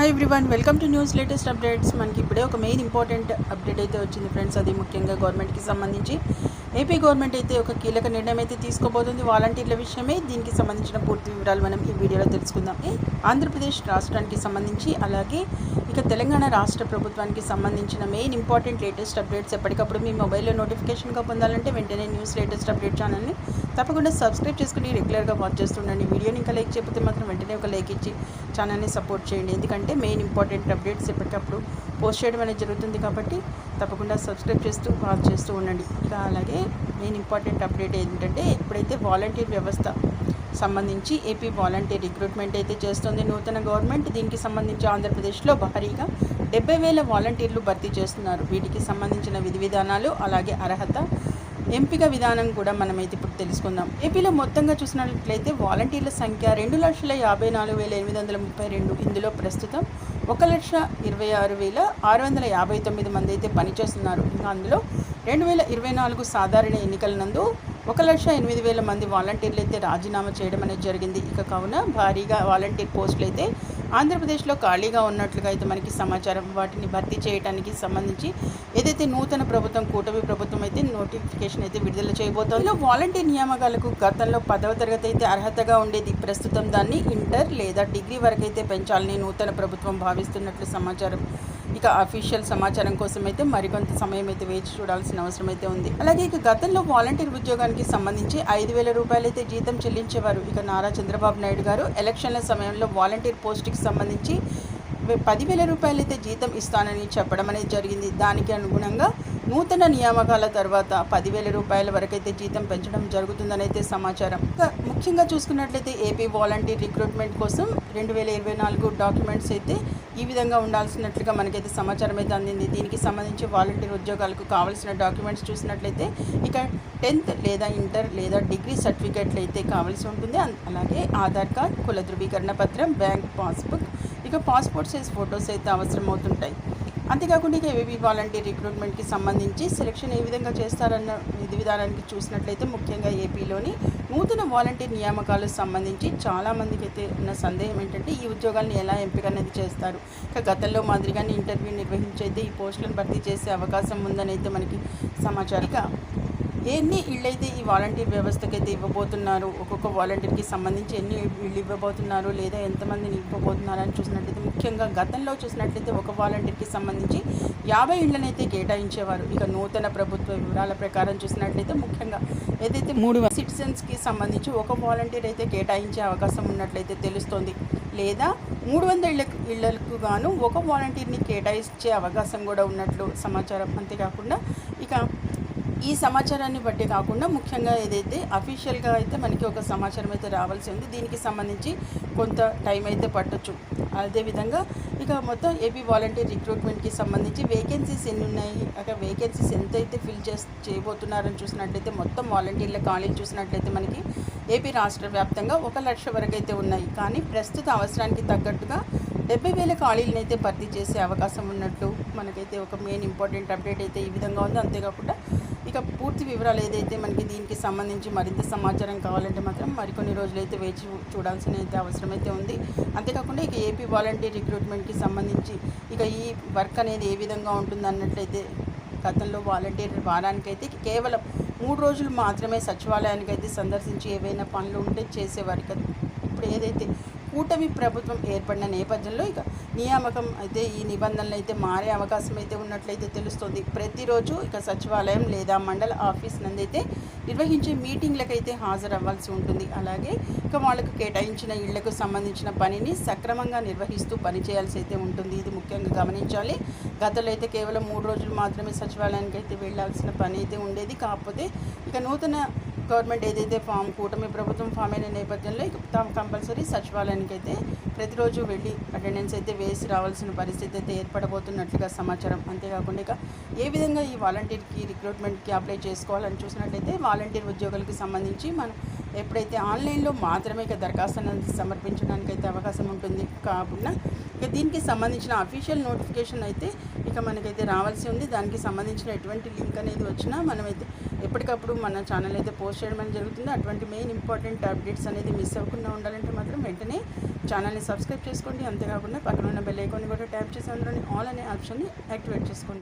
Hi everyone welcome to news latest updates మనకి ఇప్పుడే ఒక మెయిన్ ఇంపార్టెంట్ అప్డేట్ అయితే వచ్చింది ఫ్రెండ్స్ అది ముఖ్యంగా గవర్నమెంట్కి సంబంధించి. ఏపీ గవర్నమెంట్ అయితే ఒక కీలక నిర్ణయం అయితే తీసుకోబోతుంది. వాలంటీర్ల విషయమే దీనికి సంబంధించిన పూర్తి వివరాలు మనం ఈ వీడియోలో తెలుసుకుందాం. ఆంధ్రప్రదేశ్ రాష్ట్రానికి సంబంధించి అలాగే ఇక తెలంగాణ రాష్ట్ర ప్రభుత్వానికి సంబంధించిన మెయిన్ ఇంపార్టెంట్ లేటెస్ట్ అప్డేట్స్ ఎప్పటికప్పుడు మీ మొబైల్లో నోటిఫికేషన్గా పొందాలంటే వెంటనే న్యూస్ లేటెస్ట్ అప్డేట్ ఛానల్ని తప్పకుండా సబ్స్క్రైబ్ చేసుకుని రెగ్యులర్గా వాచ్ చేస్తుండండి. వీడియోని ఇంకా లైక్ చేయకపోతే మాత్రం వెంటనే ఒక లైక్ ఇచ్చి ఛానల్ని సపోర్ట్ చేయండి. ఎందుకంటే మెయిన్ ఇంపార్టెంట్ అప్డేట్స్ ఎప్పటికప్పుడు పోస్ట్ చేయడం అనేది జరుగుతుంది కాబట్టి తప్పకుండా సబ్స్క్రైబ్ చేస్తూ వాచ్ చేస్తూ ఉండండి. ఇక అలాగే మెయిన్ ఇంపార్టెంట్ అప్డేట్ ఏంటంటే ఎప్పుడైతే వాలంటీర్ వ్యవస్థ సంబంధించి ఏపీ వాలంటీర్ రిక్రూట్మెంట్ అయితే చేస్తుంది నూతన గవర్నమెంట్ దీనికి సంబంధించి ఆంధ్రప్రదేశ్లో భారీగా డెబ్బై వేల వాలంటీర్లు భర్తీ చేస్తున్నారు. వీటికి సంబంధించిన విధి విధానాలు అలాగే అర్హత ఎంపిక విధానం కూడా మనమైతే ఇప్పుడు తెలుసుకుందాం. ఏపీలో మొత్తంగా చూసినట్లయితే వాలంటీర్ల సంఖ్య రెండు లక్షల యాభై నాలుగు వేల ఎనిమిది వందల ముప్పై రెండు. ఇందులో ప్రస్తుతం ఒక లక్ష ఇరవై ఆరు వేల ఆరు వందల యాభై తొమ్మిది మంది అయితే పనిచేస్తున్నారు. ఇంకా అందులో రెండు వేల ఇరవై నాలుగు సాధారణ ఎన్నికల నందు ఒక లక్ష ఎనిమిది వేల మంది వాలంటీర్లు అయితే రాజీనామా చేయడం అనేది జరిగింది. ఇక కావున భారీగా వాలంటీర్ పోస్టులు అయితే ఆంధ్రప్రదేశ్లో ఖాళీగా ఉన్నట్లుగా అయితే మనకి సమాచారం వాటిని భర్తీ చేయడానికి సంబంధించి ఏదైతే నూతన ప్రభుత్వం కూటమి ప్రభుత్వం అయితే నోటిఫికేషన్ అయితే విడుదల చేయబోతోంది. వాలంటీర్ నియామకాలకు గతంలో పదవ తరగతి అయితే అర్హతగా ఉండేది. ప్రస్తుతం దాన్ని ఇంటర్ లేదా డిగ్రీ వరకు అయితే పెంచాలని నూతన ప్రభుత్వం భావిస్తున్నట్లు సమాచారం ఇక అఫీషియల్ సమాచారం కోసం అయితే మరికొంత సమయం అయితే వేచి చూడాల్సిన అవసరం అయితే ఉంది. అలాగే ఇక గతంలో వాలంటీర్ ఉద్యోగానికి సంబంధించి ఐదు వేల రూపాయలు అయితే జీతం చెల్లించేవారు ఇక నారా చంద్రబాబు నాయుడు గారు. ఎలక్షన్ల సమయంలో వాలంటీర్ పోస్టుకి సంబంధించి పదివేల రూపాయలు అయితే జీతం ఇస్తానని చెప్పడం అనేది జరిగింది. దానికి అనుగుణంగా నూతన నియామకాల తర్వాత పదివేల రూపాయల వరకైతే జీతం పెంచడం జరుగుతుందని అయితే సమాచారం ముఖ్యంగా చూసుకున్నట్లయితే ఏపీ వాలంటీర్ రిక్రూట్మెంట్ కోసం రెండు వేల ఇరవై నాలుగు డాక్యుమెంట్స్ అయితే ఈ విధంగా ఉండాల్సినట్లుగా మనకైతే సమాచారం అయితే అందింది. దీనికి సంబంధించి వాలంటీర్ ఉద్యోగాలకు కావాల్సిన డాక్యుమెంట్స్ చూసినట్లయితే ఇక టెన్త్ లేదా ఇంటర్ లేదా డిగ్రీ సర్టిఫికేట్లు అయితే కావాల్సి ఉంటుంది. అలాగే ఆధార్ కార్డ్ కుల ధృవీకరణ పత్రం బ్యాంక్ పాస్బుక్ ఇక పాస్పోర్ట్ సైజ్ ఫొటోస్ అయితే అవసరం అవుతుంటాయి అంతేకాకుండా ఇక ఏవి వాలంటీర్ రిక్రూట్మెంట్కి సంబంధించి సెలక్షన్ ఏ విధంగా చేస్తారన్న విధి విధానానికి చూసినట్లయితే ముఖ్యంగా ఏపీలోని నూతన వాలంటీర్ నియామకాలకు సంబంధించి చాలామందికి అయితే ఉన్న సందేహం ఏంటంటే ఈ ఉద్యోగాలను ఎలా ఎంపిక అనేది చేస్తారు. ఇక గతంలో మాదిరిగానే ఇంటర్వ్యూ నిర్వహించి అయితే ఈ పోస్టులను భర్తీ చేసే అవకాశం ఉందని అయితే మనకి సమాచారం. ఎన్ని ఇళ్ళైతే ఈ వాలంటీర్ వ్యవస్థకి అయితే ఇవ్వబోతున్నారు? ఒక్కొక్క వాలంటీర్కి సంబంధించి ఎన్ని ఇళ్ళు ఇవ్వబోతున్నారు? లేదా ఎంతమందిని ఇవ్వబోతున్నారు అని చూసినట్లయితే ముఖ్యంగా గతంలో చూసినట్లయితే ఒక వాలంటీర్కి సంబంధించి యాభై ఇళ్ళనైతే కేటాయించేవారు. ఇక నూతన ప్రభుత్వ వివరాల ప్రకారం చూసినట్లయితే ముఖ్యంగా ఏదైతే మూడు సిటిజన్స్కి సంబంధించి ఒక వాలంటీర్ అయితే కేటాయించే అవకాశం ఉన్నట్లయితే తెలుస్తోంది. లేదా మూడు వందల ఇళ్ళకు ఇళ్ళకు గాను ఒక వాలంటీర్ని కేటాయించే అవకాశం కూడా ఉన్నట్లు సమాచారం. అంతేకాకుండా ఇక ఈ సమాచారాన్ని బట్టి కాకుండా ముఖ్యంగా ఏదైతే అఫీషియల్గా అయితే మనకి ఒక సమాచారం అయితే రావాల్సి ఉంది. దీనికి సంబంధించి కొంత టైం అయితే పట్టొచ్చు. అదేవిధంగా ఇక మొత్తం ఏపీ వాలంటీర్ రిక్రూట్మెంట్కి సంబంధించి వేకెన్సీస్ ఎన్ని ఉన్నాయి అక్కడ వేకెన్సీస్ ఎంత అయితే ఫిల్ చేసి చేయబోతున్నారని చూసినట్లయితే మొత్తం వాలంటీర్ల ఖాళీలు చూసినట్లయితే మనకి ఏపీ రాష్ట్ర వ్యాప్తంగా ఒక లక్ష వరకు అయితే ఉన్నాయి. కానీ ప్రస్తుత అవసరానికి తగ్గట్టుగా డెబ్బై వేల ఖాళీలను అయితే భర్తీ చేసే అవకాశం ఉన్నట్లు మనకైతే ఒక మెయిన్ ఇంపార్టెంట్ అప్డేట్ అయితే ఈ విధంగా ఉంది. అంతేకాకుండా ఇక పూర్తి వివరాలు ఏదైతే మనకి దీనికి సంబంధించి మరింత సమాచారం కావాలంటే మాత్రం మరికొన్ని రోజులు అయితే వేచి చూడాల్సిన అయితే అవసరం అయితే ఉంది. అంతేకాకుండా ఇక ఏపీ వాలంటీర్ రిక్రూట్మెంట్కి సంబంధించి ఇక ఈ వర్క్ అనేది ఏ విధంగా ఉంటుంది అన్నట్లయితే గతంలో వాలంటీర్ వారానికైతే కేవలం మూడు రోజులు మాత్రమే సచివాలయానికి అయితే సందర్శించి ఏవైనా పనులు ఉంటే చేసేవారు. కదా ఇప్పుడు ఏదైతే కూటమి ప్రభుత్వం ఏర్పడిన నేపథ్యంలో ఇక నియామకం అయితే ఈ నిబంధనలు అయితే మారే అవకాశం అయితే ఉన్నట్లయితే తెలుస్తుంది. ప్రతిరోజు ఇక సచివాలయం లేదా మండల ఆఫీస్ నందైతే నిర్వహించే మీటింగ్లకైతే హాజరవ్వాల్సి ఉంటుంది. అలాగే ఇక వాళ్ళకు కేటాయించిన ఇళ్ళకు సంబంధించిన పనిని సక్రమంగా నిర్వహిస్తూ పనిచేయాల్సి అయితే ఉంటుంది. ఇది ముఖ్యంగా గమనించాలి. గతంలో అయితే కేవలం మూడు రోజులు మాత్రమే సచివాలయానికి అయితే వెళ్ళాల్సిన పని అయితే ఉండేది. కాకపోతే ఇక నూతన గవర్నమెంట్ ఏదైతే ఫామ్ కూటమి ప్రభుత్వం ఫామ్ అయిన నేపథ్యంలో ఇక తమ కంపల్సరీ సచివాలయానికి అయితే ప్రతిరోజు వెళ్ళి అటెండెన్స్ అయితే వేసి రావాల్సిన పరిస్థితి అయితే ఏర్పడబోతున్నట్లుగా సమాచారం. అంతేకాకుండా ఇక ఏ విధంగా ఈ వాలంటీర్కి రిక్రూట్మెంట్కి అప్లై చేసుకోవాలని చూసినట్లయితే వాలంటీర్ ఉద్యోగులకు సంబంధించి మనం ఎప్పుడైతే ఆన్లైన్లో మాత్రమే ఇక దరఖాస్తు అనేది సమర్పించడానికి అయితే అవకాశం ఉంటుంది. కాకుండా ఇక దీనికి సంబంధించిన అఫీషియల్ నోటిఫికేషన్ అయితే ఇక మనకైతే రావాల్సి ఉంది. దానికి సంబంధించిన ఎటువంటి లింక్ అనేది వచ్చినా మనమైతే ఎప్పటికప్పుడు మన ఛానల్ అయితే పోస్ట్ చేయడం అనేది జరుగుతుంది. అటువంటి మెయిన్ ఇంపార్టెంట్ అప్డేట్స్ అనేది మిస్ అవ్వకుండా ఉండాలంటే మాత్రం వెంటనే ఛానల్ని సబ్స్క్రైబ్ చేసుకోండి. అంతేకాకుండా పక్కన ఉన్న బెల్ ఐకాన్ని కూడా ట్యాప్ చేసి అందులోని ఆల్ అనే ఆప్షన్ని యాక్టివేట్ చేసుకోండి.